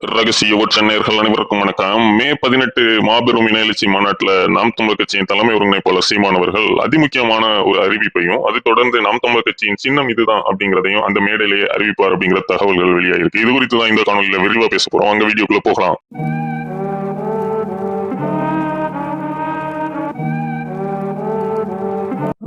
ரகசிய ஒற்றநேர்கள் அனைவருக்கும் வணக்கம். மே பதினெட்டு மாபெரும் இணையலட்சி எழுச்சி மாநாட்டுல நாம் தமிழர் கட்சியின் தலைமை ஒருங்கிணைப்பாளர் சீமானவர்கள் அதிமுக்கியமான ஒரு அறிவிப்பையும் அதை தொடர்ந்து நாம் தமிழர் கட்சியின் சின்னம் இதுதான் அப்படிங்கிறதையும் அந்த மேடையிலேயே அறிவிப்பார் அப்படிங்கிற தகவல்கள் வெளியாயிருக்கு. இது குறித்து தான் இந்த காணொலியில விரிவா பேச போறோம். அங்க வீடியோக்குள்ள போகலாம்.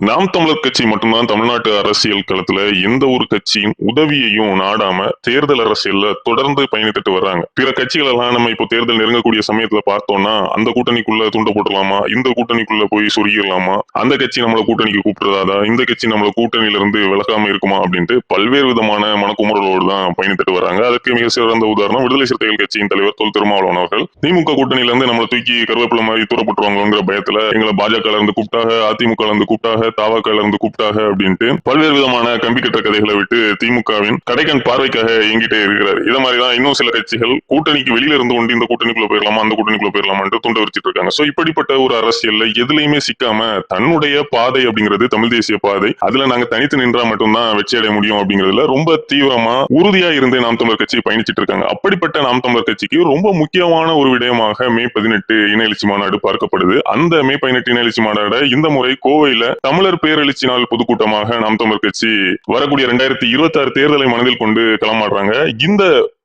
நாம் தமிழர் கட்சி மட்டும்தான் தமிழ்நாட்டு அரசியல் களத்துல எந்த ஒரு கட்சியின் உதவியையும் நாடாம தேர்தல் அரசியல்ல தொடர்ந்து பயணித்துட்டு வர்றாங்க. பிற கட்சிகள் எல்லாம் நம்ம இப்போ தேர்தல் நெருங்கக்கூடிய சமயத்துல பார்த்தோம்னா அந்த கூட்டணிக்குள்ள துண்ட போட்டுடலாமா? இந்த கூட்டணிக்குள்ள போய் சொருகிடலாமா? அந்த கட்சி நம்மள கூட்டணிக்கு கூப்பிடுறதா இந்த கட்சி நம்மள கூட்டணியில இருந்து விலகாம இருக்குமா? அப்படின்ட்டு பல்வேறு விதமான மனக்குமுறலோடு தான் பயணித்துட்டு வராங்க. அதுக்கு மிக சிறந்த உதாரணம் விடுதலை சிறுத்தைகள் கட்சியின் தலைவர் தொல் திருமாவளவன் அவர்கள். திமுக கூட்டணியில இருந்து நம்மளை தூக்கி கருவேப்பிலை மாதிரி தூரப்பட்டுருவாங்கிற பயத்துல எங்களை பாஜக இருந்து கூப்பிட்டாக அதிமுக இருந்து கூப்பிட்டாக தாவாக்கள் இருந்து கூப்பிட்டாக அப்படின்ட்டு பல்வேறு விதமான கம்பி கட்ட கதைகளை விட்டு திமுகவின் கடைக்கண் பார்வைக்காக இயங்கிட்டே இருக்கிறார். இதை மாதிரிதான் இன்னும் சில கட்சிகள் கூட்டணிக்கு வெளியில இருந்து கொண்டு இந்த கூட்டணிக்குள்ள போயிடலாமா அந்த கூட்டணிக்குள்ள போயிடலாமான்னு துண்ட வச்சுட்டு இருக்காங்க. சோ இப்படிப்பட்ட ஒரு அரசியல்ல எதுலையுமே சிக்காம தன்னுடைய பாதை அப்படிங்கிறது தமிழ் தேசிய பாதை அதுல நாங்க தனித்து நின்றா மட்டும்தான் வெற்றி அடைய முடியும் அப்படிங்கிறதுல ரொம்ப தீவிரமா உறுதியா இருந்து நாம் தமிழர் கட்சி பயணிச்சிட்டு இருக்காங்க. அப்படிப்பட்ட நாம் தமிழர் கட்சிக்கு ரொம்ப முக்கியமான ஒரு விடயமாக மே பதினெட்டு இன மாநாடு பார்க்கப்படுது. அந்த மே பதினெட்டு இன எழுச்சி மாநாடு இந்த முறை கோவையில தமிழ் தமிழர் பேரெழுச்சி நாள் பொதுக்கூட்டமாக நாம் தமிழர் கட்சி வரக்கூடிய இரண்டாயிரத்தி இருபத்தி ஆறு தேர்தலை மனதில் கொண்டு களமாடுறாங்க. இந்த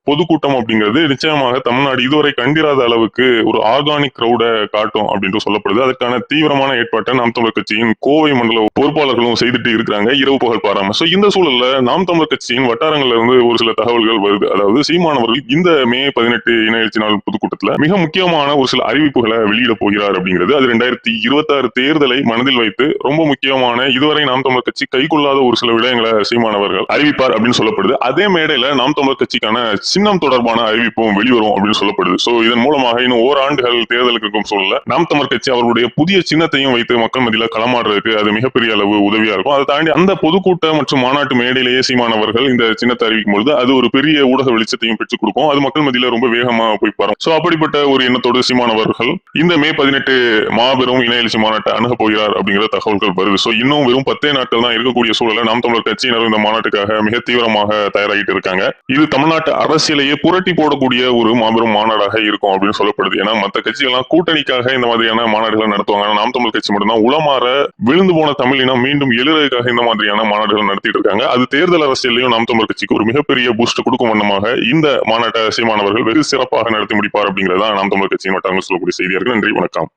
பொதுக்கூட்டம் அப்படிங்கிறது நிச்சயமாக தமிழ்நாடு இதுவரை கண்டிராத அளவுக்கு ஒரு ஆர்கானிக் கிரௌட காட்டும் அப்படின்ட்டு சொல்லப்படுது. அதற்கான தீவிரமான ஏற்பாட்டை நாம் தமிழர் கட்சியின் கோவை மண்டல பொறுப்பாளர்களும் செய்துட்டு இருக்கிறாங்க. இரவு பகல் பாராம. சோ இந்த சூழல்ல நாம் தமிழர் கட்சியின் வட்டாரங்கள்ல இருந்து ஒரு சில தகவல்கள் வருது. அதாவது சீமானவர்கள் இந்த மே பதினெட்டு இன எழுச்சி நாள் பொதுக்கூட்டத்துல மிக முக்கியமான ஒரு சில அறிவிப்புகளை வெளியிட போகிறார் அப்படிங்கிறது. அது ரெண்டாயிரத்தி இருபத்தாறு தேர்தலை மனதில் வைத்து ரொம்ப முக்கியமான இதுவரை நாம் தமிழர் கட்சி கைகொள்ளாத ஒரு சில விடயங்களை சீமானவர்கள் அறிவிப்பார் அப்படின்னு சொல்லப்படுது. அதே மேடையில நாம் தமிழர் கட்சிக்கான சின்னம் தொடர்பான அறிவிப்பும் வெளிவரும் அப்படின்னு சொல்லப்படுது. சோ இதன் மூலமாக இன்னும் ஓராண்டுகள் தேர்தலுக்கு இருக்கும் சூழல்ல நாம் தமிழ் கட்சி அவருடைய புதிய சின்னத்தையும் வைத்து மக்கள் மத்தியில களமாடுறதுக்கு அது மிகப்பெரிய அளவு உதவியா இருக்கும். அதை தாண்டி அந்த பொதுக்கூட்ட மற்றும் மாநாட்டு மேடையிலேயே சீமானவர்கள் இந்த சின்னத்தை அறிவிக்கும் பொழுது அது ஒரு பெரிய ஊடக வெளிச்சத்தையும் பெற்றுக் கொடுக்கும். அது மக்கள் மத்தியில ரொம்ப வேகமா போய் பாரும் சோ அப்படிப்பட்ட ஒரு எண்ணத்தோடு சீமானவர்கள் இந்த மே பதினெட்டு மாபெரும் இன எழுச்சி மாநாட்டை அணுக போகிறார் அப்படிங்கிற தகவல்கள் வருது. சோ இன்னும் வெறும் பத்தே நாட்கள் தான் இருக்கக்கூடிய சூழல நாம் தமிழர் கட்சியினர் இந்த மாநாட்டுக்காக மிக தீவிரமாக தயாராகிட்டு இருக்காங்க. இது தமிழ்நாட்டு அரசு அரசியலையே புரட்டி போடக்கூடிய ஒரு மாபெரும் மாநாடாக இருக்கும் அப்படின்னு சொல்லப்படுது. ஏன்னா மற்ற கட்சிகள்லாம் கூட்டணிக்காக இந்த மாதிரியான மாநாடுகளை நடத்துவாங்க. ஆனா நாம் தமிழ் கட்சி மட்டும்தான் உளமாற விழுந்து போன தமிழினம் மீண்டும் எழுறதுக்காக இந்த மாதிரியான மாநாடுகள் நடத்திட்டு இருக்காங்க. அது தேர்தல் அரசியலையும் நாம் தமிழ் கட்சிக்கு ஒரு மிகப்பெரிய பூஸ்ட் கொடுக்கும் வண்ணமாக இந்த மாநாட்டை சீமானவர்கள் வெகு சிறப்பாக நடத்தி முடிப்பார் அப்படிங்கிறதா நாம் தமிழ் கட்சியின் வட்டாரங்கள் சொல்லக்கூடிய செய்தியாக நன்றி வணக்கம்.